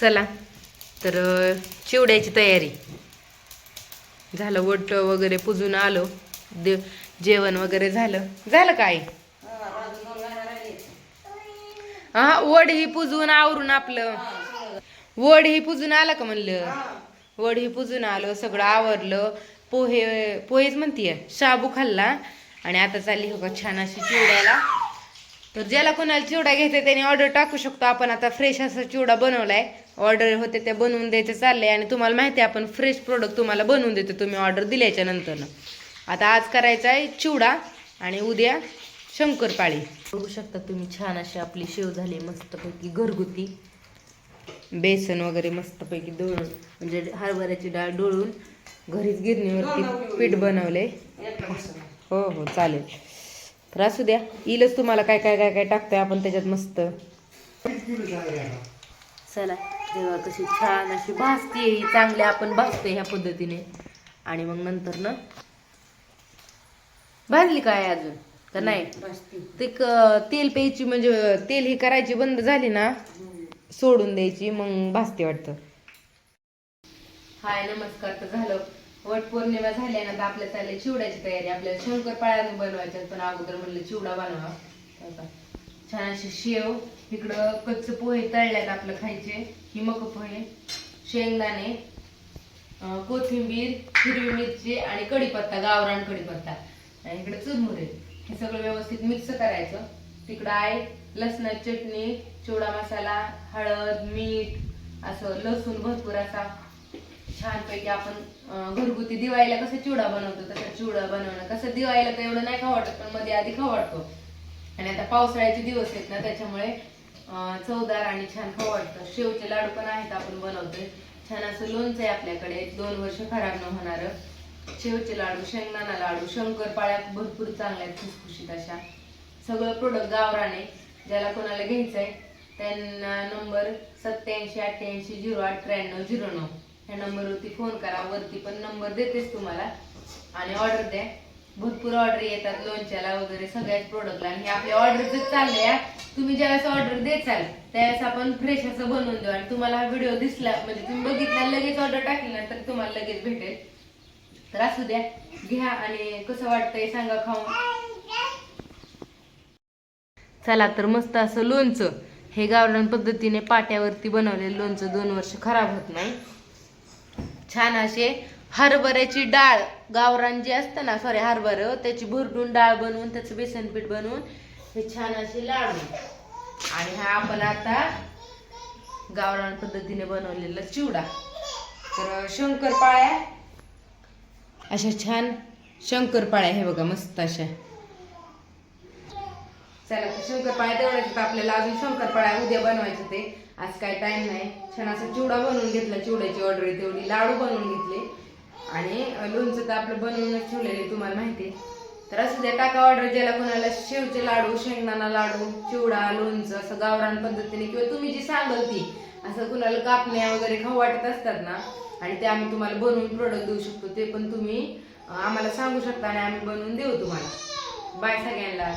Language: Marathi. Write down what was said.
चला. तर चिवड्याची तयारी. झालं वट वगैरे पुजून आलो. दे जेवण वगैरे झालं. झालं काय हा वड ही पुजून आवरून आपलं. वड ही पुजून आलं का म्हणलं? वड ही पुजून आलं सगळं आवरलं. पोहे पोहेच म्हणतीये शाबू खाल्ला. आणि आता चालली हो का छान अशी चिवड्याला. तर ज्याला कोणाला चिवडा घ्यायचा त्याने ऑर्डर टाकू शकतो. आपण आता फ्रेश असा चिवडा बनवलाय. ऑर्डर होते ते बनवून द्यायचं चाललंय आणि तुम्हाला माहिती आहे आपण फ्रेश प्रोडक्ट तुम्हाला बनवून देतो. तुम्ही ऑर्डर दिल्याच्या नंतर. आता आज करायचा आहे चिवडा आणि उद्या शंकरपाळी बघू शकता तुम्ही छान अशी आपली शेव झाली मस्तपैकी घरगुती. बेसन वगैरे मस्तपैकी दळून म्हणजे हरभऱ्याची डाळ डोळून घरीच गिरणीवरती पीठ बनवले हो हो चालेल. तर असू द्या. येईलच तुम्हाला काय काय काय काय टाकतोय आपण त्याच्यात मस्त. चला तेव्हा कशी छान अशी भाजते ही. चांगली आपण भाजते ह्या पद्धतीने. आणि मग नंतर ना? भाजली काय अजून? तर नाही? ते तेल प्यायची म्हणजे तेल ही करायची बंद झाली ना सोडून द्यायची मग भाजते वाटतं. हाय नमस्कार. तर झालं. वट पौर्णिमा झाल्यानंतर आपल्या चालले चिवड्याची तयारी. आपल्याला शंकर पाळ्यानं बनवायच्या पण अगोदर म्हणलं चिवडा बनवा. आता छान अशी शेव इकडं कच्च पोहे तळल्यात आपलं खायचे हिमक पोहे शेंगदाणे कोथिंबीर हिरवी मिरची आणि कढीपत्ता गावरान कढीपत्ता. आणि इकडे चुरमुरे. हे सगळं व्यवस्थित मिक्स करायचं. तिकडं आहे लसणाची चटणी चिवडा मसाला हळद मीठ असं लसूण भरपूर असा छानपैकी आपण घरगुती दिवाळीला कसं चिवडा बनवतो तसं चिवडा बनवणं. कसं दिवाळीला तर एवढं नाही खाऊ वाटत पण मध्ये आधी खाऊ वाटतो आणि आता पावसाळ्याचे दिवस आहेत ना त्याच्यामुळे चवदार आणि छान खावाटतं शेवचे लाडू पण आहेत आपण बनवतोय. छान असं लोणचं आहे आपल्याकडे. दोन वर्ष खराब न होणारं. शेवचे लाडू शेंगदाणा लाडू शंकरपाळ्या भरपूर चांगल्या आहेत खुसखुशीत अशा. सगळं प्रोडक्ट गावराने ज्याला कोणाला घ्यायचंय त्यांना नंबर सत्याऐंशी अठ्ठ्याऐंशी झिरो आठ त्र्याण्णव झिरो नऊ. ह्या नंबरवरती फोन करा. वरती पण नंबर देतेच तुम्हाला. आणि ऑर्डर द्या. भरपूर ऑर्डर येतात लोणच्याला वगैरे सगळ्याच प्रोडक्टला आणि हे आपले ऑर्डर जर चालले आहे, तुम्ही ज्यावेळेस ऑर्डर देचाल त्यावेळेस आपण फ्रेश असं बनवून देऊ. आणि तुम्हाला हा व्हिडिओ दिसला म्हणजे तुम्ही बघितला लगेच ऑर्डर टाकली ना तर तुम्हाला लगेच भेटेल. तर असू द्या. घ्या आणि कसं वाटतंय सांगा खाऊन. चला तर मस्त असं लोणचं. हे गावरान पद्धतीने पाट्यावरती बनवलेलं लोणचं दोन वर्ष खराब होत नाही. छान असे हरभऱ्याची डाळ गावरान जी असतं ना सॉरी हरभरं त्याची भरडून डाळ बनवून त्याचं बेसन पीठ बनवून हे छान असे लाडू. आणि हा आपण आता गावरान पद्धतीने बनवलेला चिवडा. तर शंकरपाळ्या अशा छान शंकरपाळ्या हे बघा मस्त अशा. चला तर शंकरपाळ्या तेवढ्याच आपल्याला अजून शंकरपाळ्या उद्या बनवायचे ते. आज काय टाइम नाही. छान असा चिवडा बनवून घेतला चिवड्याची ऑर्डर आहे तेवढी. लाडू बनवून घेतले. आणि लोणचं तर आपलं बनवूनच ठेवलेले तुम्हाला माहिती आहे. तर असं द्या टाका ऑर्डर ज्याला कोणाला शेवचे लाडू शेंगदाणा लाडू चिवडा लोणचं असं गावरान पद्धतीने किंवा तुम्ही जी सांगाल ती असं कुणाला कापण्या वगैरे खाऊ वाटत असतात ना आणि ते आम्ही तुम्हाला बनवून प्रोडक्ट देऊ शकतो ते पण तुम्ही आम्हाला सांगू शकता आणि आम्ही बनवून देऊ तुम्हाला. बाय सगळ्यांना.